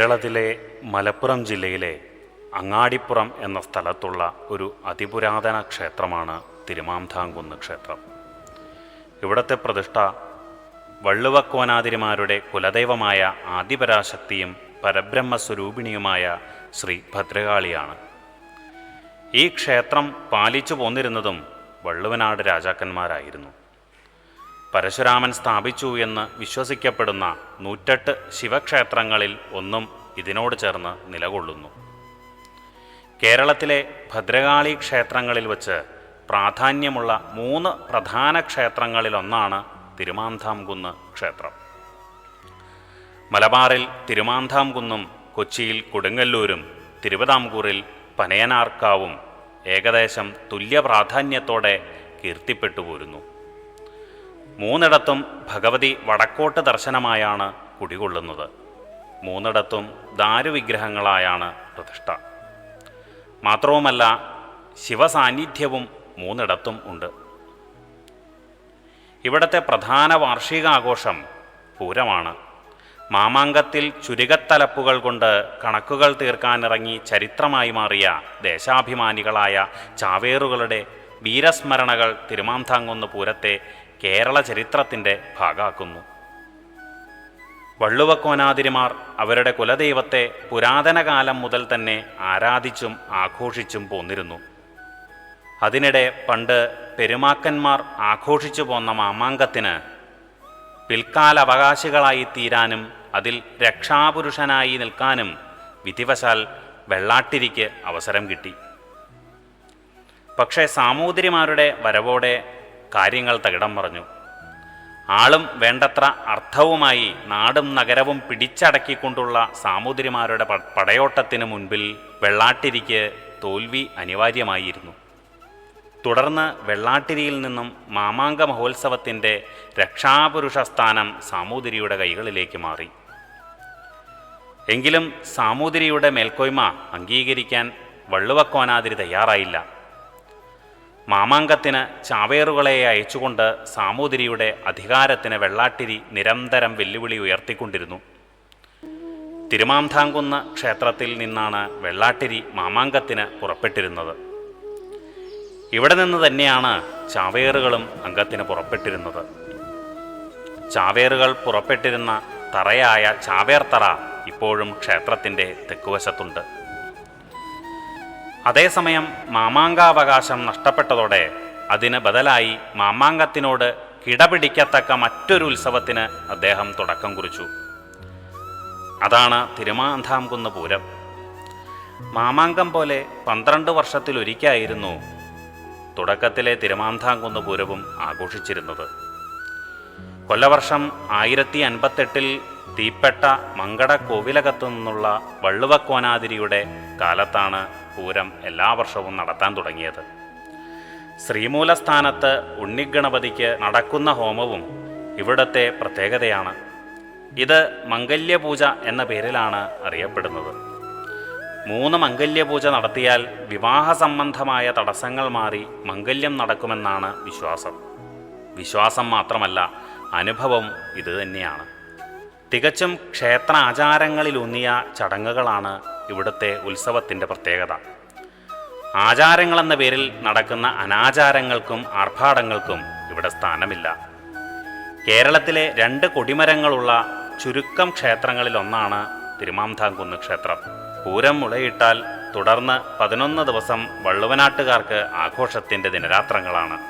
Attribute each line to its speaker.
Speaker 1: കേരളത്തിലെ മലപ്പുറം ജില്ലയിലെ അങ്ങാടിപ്പുറം എന്ന സ്ഥലത്തുള്ള ഒരു അതിപുരാതന ക്ഷേത്രമാണ് തിരുമാംധാംകുന്ന് ക്ഷേത്രം. ഇവിടത്തെ പ്രതിഷ്ഠ വള്ളുവക്കോനാതിരിമാരുടെ കുലദൈവമായ ആദിപരാശക്തിയും പരബ്രഹ്മസ്വരൂപിണിയുമായ ശ്രീ ഭദ്രകാളിയാണ്. ഈ ക്ഷേത്രം പാലിച്ചു പോന്നിരുന്നതും വള്ളുവനാട് രാജാക്കന്മാരായിരുന്നു. പരശുരാമൻ സ്ഥാപിച്ചു എന്ന് വിശ്വസിക്കപ്പെടുന്ന നൂറ്റെട്ട് ശിവക്ഷേത്രങ്ങളിൽ ഒന്നും ഇതിനോട് ചേർന്ന് നിലകൊള്ളുന്നു. കേരളത്തിലെ ഭദ്രകാളി ക്ഷേത്രങ്ങളിൽ വച്ച് പ്രാധാന്യമുള്ള മൂന്ന് പ്രധാന ക്ഷേത്രങ്ങളിലൊന്നാണ് തിരുമാന്താംകുന്ന് ക്ഷേത്രം. മലബാറിൽ തിരുമാന്താംകുന്നും കൊച്ചിയിൽ കൊടുങ്ങല്ലൂരും തിരുവിതാംകൂറിൽ പനയനാർക്കാവും ഏകദേശം തുല്യ പ്രാധാന്യത്തോടെ കീർത്തിപ്പെട്ടു പോരുന്നു മൂന്നിടത്തും ഭഗവതി വടക്കോട്ട് ദർശനമായാണ് കുടികൊള്ളുന്നത്. മൂന്നിടത്തും ദാരുവിഗ്രഹങ്ങളായാണ് പ്രതിഷ്ഠ. മാത്രവുമല്ല ശിവസാന്നിധ്യവും മൂന്നിടത്തും ഉണ്ട്. ഇവിടത്തെ പ്രധാന വാർഷികാഘോഷം പൂരമാണ്. മാമാങ്കത്തിൽ ചുരുകത്തലപ്പുകൾ കൊണ്ട് കണക്കുകൾ തീർക്കാനിറങ്ങി ചരിത്രമായി മാറിയ ദേശാഭിമാനികളായ ചാവേറുകളുടെ വീരസ്മരണകൾ തിരുമാന്താങ്കുന്ന് പൂരത്തെ കേരള ചരിത്രത്തിന്റെ ഭാഗമാക്കുന്നു. വള്ളുവക്കോനാതിരിമാർ അവരുടെ കുലദൈവത്തെ പുരാതന കാലം മുതൽ തന്നെ ആരാധിച്ചും ആഘോഷിച്ചും പോന്നിരുന്നു. അതിനിടെ പണ്ട് പെരുമാക്കന്മാർ ആഘോഷിച്ചു പോന്ന മാമാങ്കത്തിന് പിൽക്കാല അവകാശികളായി തീരാനും അതിൽ രക്ഷാപുരുഷനായി നിൽക്കാനും വിധിവശാൽ വെള്ളാട്ടിരിക്ക് അവസരം കിട്ടി. പക്ഷേ സാമൂതിരിമാരുടെ വരവോടെ കാര്യങ്ങൾ തകിടം മറഞ്ഞു. ആളും വേണ്ടത്ര അർത്ഥവുമായി നാടും നഗരവും പിടിച്ചടക്കിക്കൊണ്ടുള്ള സാമൂതിരിമാരുടെ പടയോട്ടത്തിന് മുൻപിൽ വെള്ളാട്ടിരിക്ക് തോൽവി അനിവാര്യമായിരുന്നു. തുടർന്ന് വെള്ളാട്ടിരിയിൽ നിന്നും മാമാങ്ക മഹോത്സവത്തിന്റെ രക്ഷാപുരുഷ സ്ഥാനം സാമൂതിരിയുടെ കൈകളിലേക്ക് മാറി. എങ്കിലും സാമൂതിരിയുടെ മേൽക്കോയ്മ അംഗീകരിക്കാൻ വള്ളുവക്കോനാതിരി തയ്യാറായില്ല. മാമാങ്കത്തിന് ചാവേറുകളെ അയച്ചുകൊണ്ട് സാമൂതിരിയുടെ അധികാരത്തിന് വെള്ളാട്ടിരി നിരന്തരം വെല്ലുവിളി ഉയർത്തിക്കൊണ്ടിരുന്നു. തിരുമാംതാംകുന്ന് ക്ഷേത്രത്തിൽ നിന്നാണ് വെള്ളാട്ടിരി മാമാങ്കത്തിന് പുറപ്പെട്ടിരുന്നത്. ഇവിടെ നിന്ന് തന്നെയാണ് ചാവേറുകളും അംഗത്തിന് പുറപ്പെട്ടിരുന്നത്. ചാവേറുകൾ പുറപ്പെട്ടിരുന്ന തറയായ ചാവേർത്തറ ഇപ്പോഴും ക്ഷേത്രത്തിന്റെ തെക്കുവശത്തുണ്ട്. അതേസമയം മാമാങ്കാവകാശം നഷ്ടപ്പെട്ടതോടെ അതിന് ബദലായി മാമാങ്കത്തിനോട് കിടപിടിക്കത്തക്ക മറ്റൊരു ഉത്സവത്തിന് അദ്ദേഹം തുടക്കം കുറിച്ചു. അതാണ് തിരുമാന്താംകുന്ന് പൂരം. മാമാങ്കം പോലെ പന്ത്രണ്ട് വർഷത്തിലൊരിക്കായിരുന്നു തുടക്കത്തിലെ തിരുമാന്താംകുന്ന് പൂരവും ആഘോഷിച്ചിരുന്നത്. കൊല്ലവർഷം ആയിരത്തി അൻപത്തെട്ടിൽ തീപ്പെട്ട മങ്കട കോവിലകത്തു നിന്നുള്ള വള്ളുവക്കോനാതിരിയുടെ കാലത്താണ് പൂരം എല്ലാ വർഷവും നടത്താൻ തുടങ്ങിയത്. ശ്രീമൂലസ്ഥാനത്ത് ഉണ്ണിഗണപതിക്ക് നടക്കുന്ന ഹോമവും ഇവിടത്തെ പ്രത്യേകതയാണ്. ഇത് മംഗല്യപൂജ എന്ന പേരിലാണ് അറിയപ്പെടുന്നത്. മൂന്ന് മംഗല്യപൂജ നടത്തിയാൽ വിവാഹ സംബന്ധമായ തടസ്സങ്ങൾ മാറി മംഗല്യം നടക്കുമെന്നാണ് വിശ്വാസം. വിശ്വാസം മാത്രമല്ല അനുഭവം ഇതുതന്നെയാണ് തികച്ചും ക്ഷേത്ര ആചാരങ്ങളിലൂന്നിയ ചടങ്ങുകളാണ് ഇവിടുത്തെ ഉത്സവത്തിന്റെ പ്രത്യേകത. ആചാരങ്ങളെന്ന പേരിൽ നടക്കുന്ന അനാചാരങ്ങൾക്കും ആർഭാടങ്ങൾക്കും ഇവിടെ സ്ഥാനമില്ല. കേരളത്തിലെ രണ്ട് കൊടിമരങ്ങളുള്ള ചുരുക്കം ക്ഷേത്രങ്ങളിലൊന്നാണ് തിരുമാന്താംകുന്ന് ക്ഷേത്രം. പൂരം മുളയിട്ടാൽ തുടർന്ന് പതിനൊന്ന് ദിവസം വള്ളുവനാട്ടുകാർക്ക് ആഘോഷത്തിന്റെ ദിനരാത്രങ്ങളാണ്.